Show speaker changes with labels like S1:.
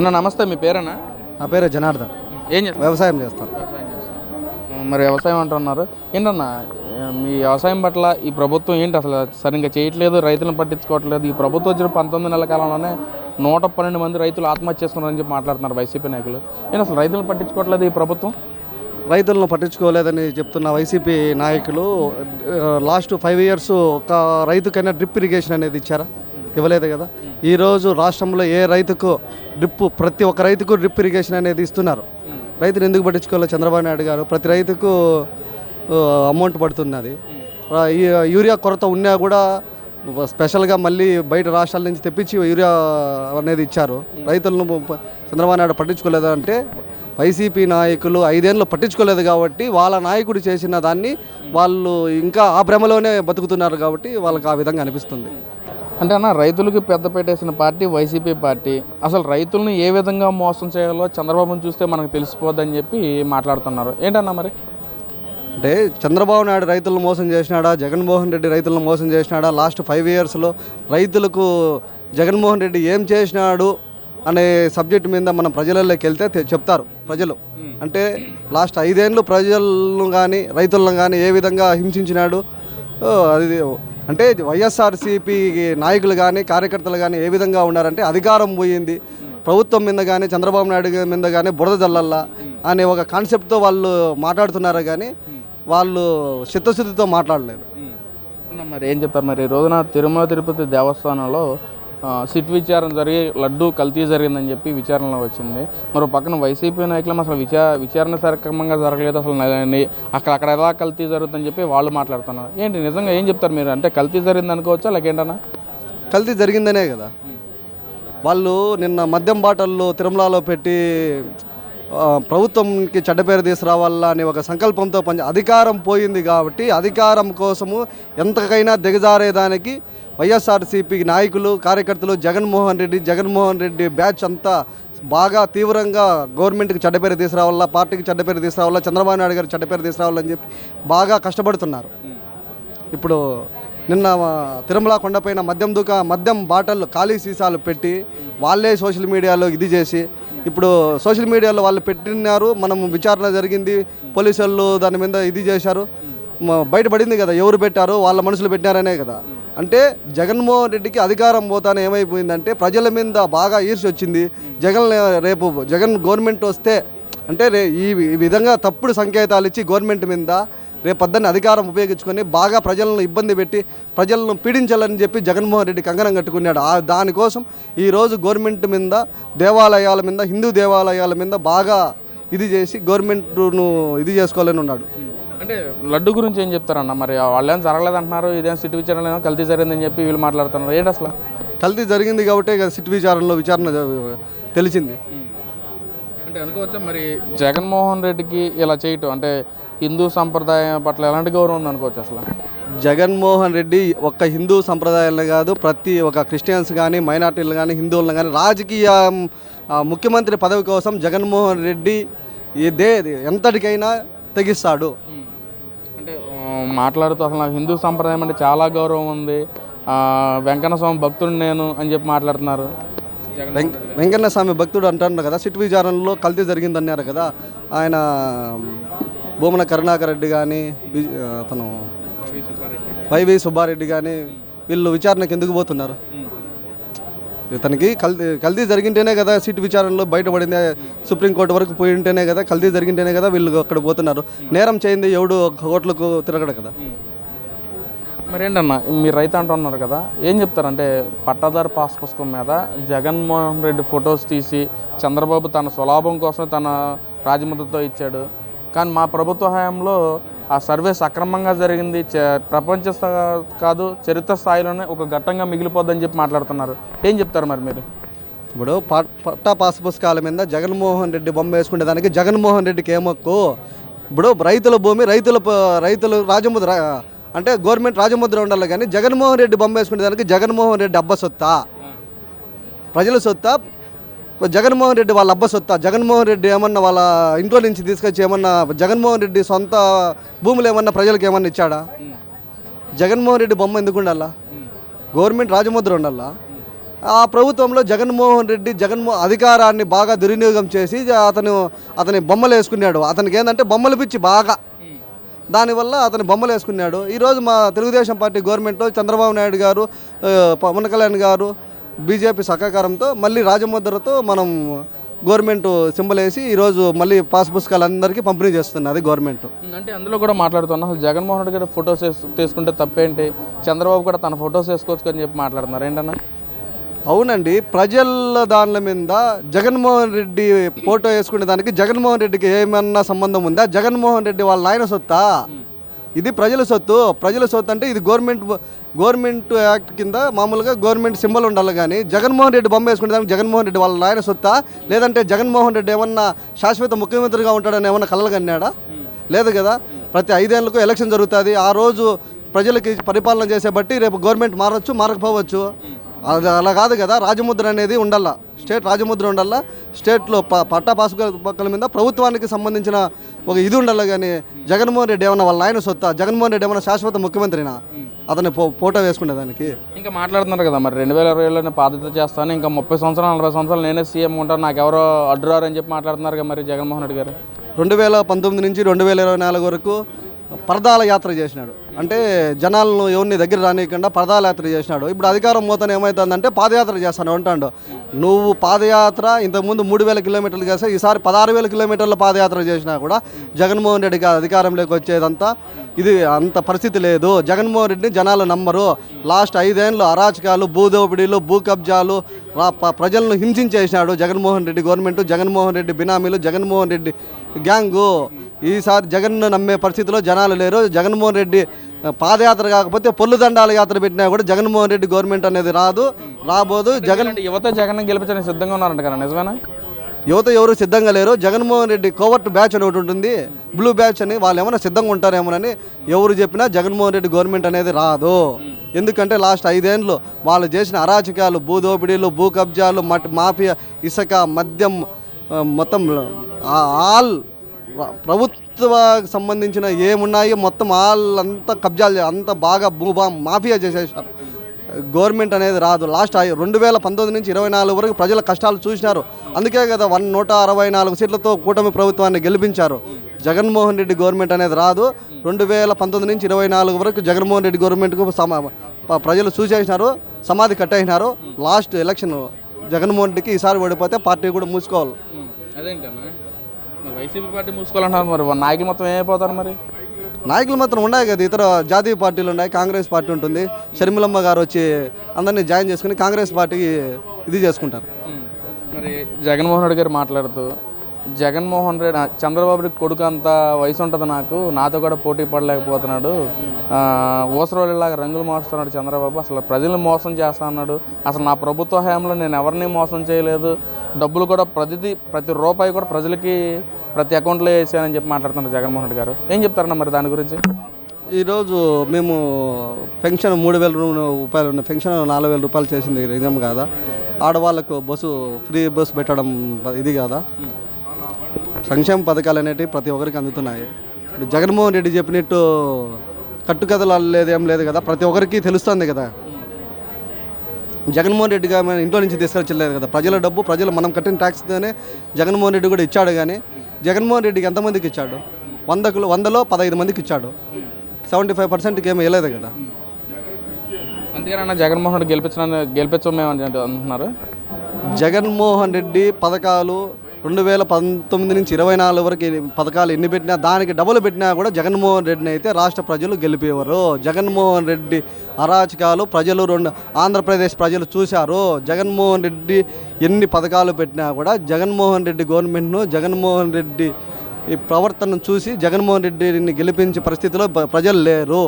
S1: అన్న నమస్తే మీ పేరేనా?
S2: నా పేరు జనార్దన్.
S1: ఏం చేస్తారు
S2: వ్యవసాయం చేస్తాను.
S1: మరి వ్యవసాయం అంటున్నారు. ఏంటన్నా మీ వ్యవసాయం పట్ల ఈ ప్రభుత్వం ఏంటి అసలు? సరిగ్గా చేయట్లేదు రైతులను పట్టించుకోవట్లేదు. ఈ ప్రభుత్వం వచ్చిన పంతొమ్మిది నెలల కాలంలోనే నూట పన్నెండు మంది రైతులు ఆత్మహత్య చేసుకున్నారని చెప్పి మాట్లాడుతున్నారు వైసీపీ నాయకులు. ఏంటి అసలు రైతులను పట్టించుకోవట్లేదు ఈ ప్రభుత్వం?
S2: రైతులను పట్టించుకోలేదని చెప్తున్న వైసీపీ నాయకులు లాస్ట్ ఫైవ్ ఇయర్స్ ఒక రైతుకైనా డ్రిప్ ఇరిగేషన్ అనేది ఇచ్చారా? ఇవ్వలేదు కదా. ఈరోజు రాష్ట్రంలో ఏ రైతుకు డ్రిప్ ప్రతి ఒక్క రైతుకు డ్రిప్ ఇరిగేషన్ అనేది ఇస్తున్నారు. రైతులు ఎందుకు పట్టించుకోవాలి? చంద్రబాబు నాయుడు గారు ప్రతి రైతుకు అమౌంట్ పడుతున్నది. ఈ యూరియా కొరత ఉన్నా కూడా స్పెషల్గా మళ్ళీ బయట రాష్ట్రాల నుంచి తెప్పించి యూరియా అనేది ఇచ్చారు. రైతులను చంద్రబాబు నాయుడు పట్టించుకోలేదు అంటే వైసీపీ నాయకులు ఐదేళ్ళు పట్టించుకోలేదు కాబట్టి వాళ్ళ నాయకుడు చేసిన దాన్ని వాళ్ళు ఇంకా ఆ భ్రమలోనే బతుకుతున్నారు కాబట్టి వాళ్ళకి ఆ విధంగా అనిపిస్తుంది.
S1: అంటే అన్న రైతులకు పెద్ద పెట్టేసిన పార్టీ వైసీపీ పార్టీ. అసలు రైతులను ఏ విధంగా మోసం చేయాలో చంద్రబాబును చూస్తే మనకు తెలిసిపోద్దని చెప్పి మాట్లాడుతున్నారు. ఏంటన్నా మరి?
S2: అంటే చంద్రబాబు నాయుడు రైతులను మోసం చేసినాడా? జగన్మోహన్ రెడ్డి రైతులను మోసం చేసినాడా? లాస్ట్ ఫైవ్ ఇయర్స్లో రైతులకు జగన్మోహన్ రెడ్డి ఏం చేసినాడు అనే సబ్జెక్ట్ మీద మనం ప్రజలలోకి వెళ్తే చెప్తారు ప్రజలు. అంటే లాస్ట్ ఐదేళ్ళు ప్రజలను కానీ రైతులను కానీ ఏ విధంగా హింసించినాడు? అది అంటే వైఎస్ఆర్సీపీ నాయకులు కానీ కార్యకర్తలు కానీ ఏ విధంగా ఉన్నారంటే అధికారం పోయింది. ప్రభుత్వం మీద కానీ చంద్రబాబు నాయుడు మీద కానీ బురద జల్లల్లా అనే ఒక కాన్సెప్ట్తో వాళ్ళు మాట్లాడుతున్నారు కానీ వాళ్ళు చిత్తశుద్ధితో మాట్లాడలేదు.
S1: మరి ఏం చెప్పారు మరి? ఈ రోజున తిరుమల తిరుపతి దేవస్థానంలో సిట్ విచారణ జరిగి లడ్డు కల్తీ జరిగిందని చెప్పి విచారణలో వచ్చింది. మరో పక్కన వైసీపీ నాయకులు అసలు విచా విచారణ సక్రమంగా జరగలేదు అసలు అక్కడ అక్కడ ఎలా కల్తీ జరుగుతుందని చెప్పి వాళ్ళు మాట్లాడుతున్నారు. ఏంటి నిజంగా ఏం చెప్తారు మీరు? అంటే కల్తీ జరిగింది అనుకోవచ్చా లేక
S2: కల్తీ జరిగిందనే కదా. వాళ్ళు నిన్న మద్యం బాటల్లో తిరుమలలో పెట్టి ప్రభుత్వంకి చెడ్డ పేరు తీసుకురావాలా అనే ఒక సంకల్పంతో పని అధికారం పోయింది కాబట్టి అధికారం కోసము ఎంతకైనా దిగజారేదానికి వైఎస్ఆర్సీపీ నాయకులు కార్యకర్తలు జగన్మోహన్ రెడ్డి జగన్మోహన్ రెడ్డి బ్యాచ్ అంతా బాగా తీవ్రంగా గవర్నమెంట్కి చెడ్డపేరు తీసుకురావాలా పార్టీకి చెడ్డపేరు తీసుకురావాలా చంద్రబాబు నాయుడు గారు చెడ్డపేరు తీసుకురావాలని చెప్పి బాగా కష్టపడుతున్నారు. ఇప్పుడు నిన్న తిరుమల కొండపైన మద్యం దుకా మద్యం బాటల్లో ఖాళీ సీసాలు పెట్టి వాళ్ళే సోషల్ మీడియాలో ఇది చేసి ఇప్పుడు సోషల్ మీడియాలో వాళ్ళు పెట్టినారు మనం విచారణ జరిగింది పోలీసు వాళ్ళు దాని మీద ఇది చేశారు. బయటపడింది కదా ఎవరు పెట్టారు వాళ్ళ మనుషులు పెట్టినారనే కదా. అంటే జగన్మోహన్ రెడ్డికి అధికారం పోతానే ఏమైపోయిందంటే ప్రజల మీద బాగా ఈర్ష వచ్చింది. జగన్ రేపు జగన్ గవర్నమెంట్ వస్తే అంటే రే ఈ ఈ విధంగా తప్పుడు సంకేతాలు ఇచ్చి గవర్నమెంట్ మీద రేపు పొద్దున్న అధికారం ఉపయోగించుకొని బాగా ప్రజలను ఇబ్బంది పెట్టి ప్రజలను పీడించాలని చెప్పి జగన్మోహన్ రెడ్డి కంగనం కట్టుకున్నాడు. ఆ దానికోసం ఈరోజు గవర్నమెంట్ మీద దేవాలయాల మీద హిందూ దేవాలయాల మీద బాగా ఇది చేసి గవర్నమెంట్ను ఇది చేసుకోవాలని ఉన్నాడు.
S1: అంటే లడ్డు గురించి ఏం చెప్తారన్న? మరి వాళ్ళేం జరగలేదు అంటున్నారు ఇదేం సిట్ విచారణ ఏమో కల్తీ జరిగిందని చెప్పి వీళ్ళు మాట్లాడుతున్నారు. ఏంటి అసలు?
S2: కల్తీ జరిగింది కాబట్టి ఇక సిట్ విచారణలో విచారణ తెలిసింది.
S1: అంటే అనుకోవచ్చా మరి జగన్మోహన్ రెడ్డికి ఇలా చేయటం అంటే హిందూ సంప్రదాయం పట్ల ఎలాంటి గౌరవం ఉంది అనుకోవచ్చు అసలు?
S2: జగన్మోహన్ రెడ్డి ఒక్క హిందూ సంప్రదాయాలను కాదు ప్రతి ఒక్క క్రిస్టియన్స్ కానీ మైనార్టీలు కానీ హిందువులను కానీ రాజకీయ ముఖ్యమంత్రి పదవి కోసం జగన్మోహన్ రెడ్డి ఇదే ఎంతటికైనా తెగిస్తాడు.
S1: మాట్లాడుతూ అసలు నాకు హిందూ సంప్రదాయం అంటే చాలా గౌరవం ఉంది. వెంకన్న స్వామి భక్తుడు నేను అని చెప్పి మాట్లాడుతున్నారు.
S2: వెంకన్న స్వామి భక్తుడు అంటున్నారు కదా సిట్ విచారణలో కల్తీ జరిగిందన్నారు కదా ఆయన భూమన కరుణాకర్ రెడ్డి కానీ అతను వైవి సుబ్బారెడ్డి. కానీ వీళ్ళు విచారణకు ఎందుకు పోతున్నారు? ఇతనికి కల్తీ కల్తీ జరిగింటేనే కదా సీటు విచారణలో బయటపడింది. సుప్రీంకోర్టు వరకు పోయి ఉంటేనే కదా కల్తీ జరిగింటేనే కదా వీళ్ళు అక్కడ పోతున్నారు. నేరం చేయింది ఎవడు కోట్లకు తిరగడు కదా.
S1: మరి ఏంటన్నా మీరు రైతు అంటున్నారు కదా ఏం చెప్తారంటే పట్టాదారు పాస్ పుస్తకం మీద జగన్మోహన్ రెడ్డి ఫొటోస్ తీసి చంద్రబాబు తన స్వలాభం కోసం తన రాజముద్రతో ఇచ్చాడు. కానీ మా ప్రభుత్వ హయాంలో ఆ సర్వే సక్రమంగా జరిగింది. చ- ప్రపంచ కాదు చరిత్ర స్థాయిలోనే ఒక ఘట్టంగా మిగిలిపోద్దని చెప్పి మాట్లాడుతున్నారు. ఏం చెప్తారు మరి మీరు?
S2: ఇప్పుడు పట్టా పాస్ పుస్తకాల మీద జగన్మోహన్ రెడ్డి బొమ్మ వేసుకునే దానికి జగన్మోహన్ రెడ్డికి ఏమక్కు? ఇప్పుడు రైతుల భూమి రైతుల రైతులు రాజముద్ర అంటే గవర్నమెంట్ రాజముద్ర ఉండాలి కానీ జగన్మోహన్ రెడ్డి బొమ్మ వేసుకునే దానికి జగన్మోహన్ రెడ్డి అబ్బ సొత్తా. ప్రజల సొత్తా జగన్మోహన్ రెడ్డి వాళ్ళ అబ్బ సొత్తా జగన్మోహన్ రెడ్డి ఏమన్నా వాళ్ళ ఇంట్లో నుంచి తీసుకొచ్చి ఏమన్నా జగన్మోహన్ రెడ్డి సొంత భూములు ఏమన్నా ప్రజలకు ఏమన్నా ఇచ్చాడా? జగన్మోహన్ రెడ్డి బొమ్మ ఎందుకు ఉండాలా? గవర్నమెంట్ రాజముద్ర ఉండాలా? ఆ ప్రభుత్వంలో జగన్మోహన్ రెడ్డి జగన్మో అధికారాన్ని బాగా దుర్వినియోగం చేసి అతను అతని బొమ్మలు వేసుకున్నాడు. అతనికి ఏంటంటే బొమ్మలు పిచ్చి బాగా. దానివల్ల అతని బొమ్మలు వేసుకున్నాడు. ఈరోజు మా తెలుగుదేశం పార్టీ గవర్నమెంట్లో చంద్రబాబు నాయుడు గారు పవన్ కళ్యాణ్ గారు బీజేపీ సహకారంతో మళ్ళీ రాజముద్రతో మనం గవర్నమెంట్ సింబల్ వేసి ఈరోజు మళ్ళీ పాస్ పుస్తకాలు అందరికీ పంపిణీ చేస్తున్నది గవర్నమెంట్.
S1: అంటే అందులో కూడా మాట్లాడుతున్నా అసలు జగన్మోహన్ రెడ్డి గారు ఫొటోస్ తీసుకుంటే తప్పేంటి? చంద్రబాబు కూడా తన ఫొటోస్ వేసుకోవచ్చు అని చెప్పి మాట్లాడుతున్నారు ఏంటన్నా?
S2: అవునండి ప్రజల దానిల మీద జగన్మోహన్ రెడ్డి ఫోటో వేసుకునే దానికి జగన్మోహన్ రెడ్డికి ఏమన్నా సంబంధం ఉందా? జగన్మోహన్ రెడ్డి వాళ్ళ నాయన సొత్తా? ఇది ప్రజల సొత్తు. ప్రజల సొత్తు అంటే ఇది గవర్నమెంట్ గవర్నమెంట్ యాక్ట్ కింద మామూలుగా గవర్నమెంట్ సింబల్ ఉండాలి కానీ జగన్మోహన్ రెడ్డి బొమ్మ వేసుకునే దానికి జగన్మోహన్ రెడ్డి వాళ్ళ నాయన సొత్తా? లేదంటే జగన్మోహన్ రెడ్డి ఏమన్నా శాశ్వత ముఖ్యమంత్రిగా ఉంటాడని ఏమన్నా కలగన్నాడా లేదు కదా. ప్రతి ఐదేళ్ళకు ఎలక్షన్ జరుగుతుంది. ఆ రోజు ప్రజలకి పరిపాలన చేసే బట్టి రేపు గవర్నమెంట్ మారచ్చు మారకపోవచ్చు. అది అలా కాదు కదా రాజముద్ర అనేది ఉండాలా. స్టేట్ రాజముద్ర ఉండాలా. స్టేట్లో ప పట్టా పక్కల మీద ప్రభుత్వానికి సంబంధించిన ఒక ఇది ఉండాలి కానీ జగన్మోహన్ రెడ్డి ఏమన్నా వాళ్ళ ఆయన సొత్తా జగన్మోహన్ రెడ్డి ఏమన్నా శాశ్వత ముఖ్యమంత్రినా? అతని ఫో- ఫోటో వేసుకునేదానికి
S1: ఇంకా మాట్లాడుతున్నారు కదా మరి రెండు వేల ఇరవైలో నేను బాధ్యత చేస్తాను ఇంకా ముప్పై సంవత్సరాలు నలభై సంవత్సరాలు నేనే సీఎం ఉంటాను నాకు ఎవరో అడ్డురారు అని చెప్పి మాట్లాడుతున్నారు కదా మరి జగన్మోహన్ రెడ్డి గారు.
S2: రెండు వేల పంతొమ్మిది నుంచి రెండు వేల ఇరవై నాలుగు వరకు పరదాల యాత్ర చేసినాడు. అంటే జనాలను ఎవరిని దగ్గర రానియకుండా పరదాల చేసినాడు. ఇప్పుడు అధికారం మోతన ఏమవుతుందంటే పాదయాత్ర చేస్తాను అంటాడు. నువ్వు పాదయాత్ర ఇంతకుముందు మూడు వేల కిలోమీటర్లు చేస్తే ఈసారి పదహారు వేల కిలోమీటర్ల పాదయాత్ర చేసినా కూడా జగన్మోహన్ రెడ్డికి అధికారంలోకి వచ్చేదంతా ఇది అంత పరిస్థితి లేదు. జగన్మోహన్ రెడ్డిని జనాలు నమ్మరు. లాస్ట్ ఐదేళ్ళు అరాచకాలు భూదోపిడీలు భూ కబ్జాలు ప్రజలను హింసించేసినాడు జగన్మోహన్ రెడ్డి గవర్నమెంట్. జగన్మోహన్ రెడ్డి బినామీలు జగన్మోహన్ రెడ్డి గ్యాంగు. ఈసారి జగన్ను నమ్మే పరిస్థితిలో జనాలు లేరు. జగన్మోహన్ రెడ్డి పాదయాత్ర కాకపోతే పొల్లు దండాల యాత్ర పెట్టినా కూడా జగన్మోహన్ రెడ్డి గవర్నమెంట్ అనేది రాదు రాబోదు. జగన్
S1: యువత జగన్ గెలిపించడానికి సిద్ధంగా ఉన్నారంట కదా నిజమేనా?
S2: యువత ఎవరు సిద్ధంగా లేరు. జగన్మోహన్ రెడ్డి కోవర్ట్ బ్యాచ్ అని ఒకటి ఉంటుంది. బ్లూ బ్యాచ్ అని వాళ్ళు ఏమైనా సిద్ధంగా ఉంటారేమోనని ఎవరు చెప్పినా జగన్మోహన్ రెడ్డి గవర్నమెంట్ అనేది రాదు. ఎందుకంటే లాస్ట్ ఐదేళ్ళు వాళ్ళు చేసిన అరాచకాలు భూదోపిడీలు భూ కబ్జాలు మట్ మాఫియా ఇసుక మద్యం మొత్తం ఆల్ ప్రభుత్వ సంబంధించిన ఏమున్నాయో మొత్తం వాళ్ళంతా కబ్జాలు అంత బాగా భూభా మాఫియా చేసేసారు గవర్నమెంట్ అనేది రాదు. లాస్ట్ రెండు వేల పంతొమ్మిది నుంచి ఇరవై నాలుగు వరకు ప్రజల కష్టాలు చూసినారు. అందుకే కదా వన్ నూట అరవై నాలుగు సీట్లతో కూటమి ప్రభుత్వాన్ని గెలిపించారు. జగన్మోహన్ రెడ్డి గవర్నమెంట్ అనేది రాదు. రెండు వేల పంతొమ్మిది నుంచి ఇరవై నాలుగు వరకు జగన్మోహన్ రెడ్డి గవర్నమెంట్కు సమా ప్రజలు చూసేసినారు. సమాధి కట్టేసినారు. లాస్ట్ ఎలక్షన్ జగన్మోహన్ రెడ్డికి ఈసారి ఓడిపోతే పార్టీ కూడా మూసుకోవాలి.
S1: అదేంటన్నా వైసీపీ పార్టీ మూసుకోవాలంటున్నారు మరి? నాయకులు మొత్తం ఏమైపోతారు మరి?
S2: నాయకులు మాత్రం ఉన్నాయి కదా ఇతర జాతీయ పార్టీలు ఉన్నాయి కాంగ్రెస్ పార్టీ ఉంటుంది. షర్మిలమ్మ గారు వచ్చి అందరినీ జాయిన్ చేసుకుని కాంగ్రెస్ పార్టీకి ఇది చేసుకుంటారు.
S1: మరి జగన్మోహన్ రెడ్డి గారు మాట్లాడుతూ జగన్మోహన్ రెడ్డి చంద్రబాబు రెడ్డి కొడుకు అంత వయసు ఉంటుంది నాకు నాతో కూడా పోటీ పడలేకపోతున్నాడు. ఊసరోళ్ళలాగా రంగులు మారుస్తున్నాడు చంద్రబాబు అసలు ప్రజల్ని మోసం చేస్తా అన్నాడు. అసలు నా ప్రభుత్వ హయాంలో నేను ఎవరిని మోసం చేయలేదు. డబ్బులు కూడా ప్రతిదీ ప్రతి రూపాయి కూడా ప్రజలకి ప్రతి అకౌంట్లో వేసానని చెప్పి మాట్లాడుతున్నారు జగన్మోహన్ రెడ్డి గారు. ఏం చెప్తారన్న మరి దాని గురించి?
S2: ఈరోజు మేము పెన్షన్ మూడు వేల రూపాయలు ఉన్న పెన్షన్ నాలుగు వేల రూపాయలు చేసింది నిజం కాదా? ఆడవాళ్ళకు బస్సు ఫ్రీ బస్సు పెట్టడం ఇది కాదా? సంక్షేమ పథకాలు అనేటివి ప్రతి ఒక్కరికి అందుతున్నాయి. ఇప్పుడు జగన్మోహన్ రెడ్డి చెప్పినట్టు కట్టుకథలు లేదు ఏం లేదు కదా? ప్రతి ఒక్కరికి తెలుస్తుంది కదా? జగన్మోహన్ రెడ్డి గారు ఇంట్లో నుంచి తీసుకొచ్చలేదు కదా? ప్రజల డబ్బు ప్రజలు మనం కట్టిన ట్యాక్స్తోనే జగన్మోహన్ రెడ్డి కూడా ఇచ్చాడు కానీ జగన్మోహన్ రెడ్డికి ఎంతమందికి ఇచ్చాడు? వందకు వందలో పదహైదు మందికి ఇచ్చాడు. సెవెంటీ ఫైవ్ పర్సెంట్కి ఏమీ వేయలేదు కదా.
S1: అందుకేనన్నా జగన్మోహన్ రెడ్డి గెలిపించడానికి గెలిపించమేమని అంటున్నారు.
S2: జగన్మోహన్ రెడ్డి పథకాలు రెండు వేల పంతొమ్మిది నుంచి ఇరవై నాలుగు వరకు పథకాలు ఎన్ని పెట్టినా దానికి డబుల్ పెట్టినా కూడా జగన్మోహన్ రెడ్డిని అయితే రాష్ట్ర ప్రజలు గెలిపేవారు. జగన్మోహన్ రెడ్డి అరాచకాలు ప్రజలు రెండు ఆంధ్రప్రదేశ్ ప్రజలు చూశారు. జగన్మోహన్ రెడ్డి ఎన్ని పథకాలు పెట్టినా కూడా జగన్మోహన్ రెడ్డి గవర్నమెంట్ను జగన్మోహన్ రెడ్డి ఈ ప్రవర్తనను చూసి జగన్మోహన్ రెడ్డిని గెలిపించే పరిస్థితిలో ప్రజలు లేరు.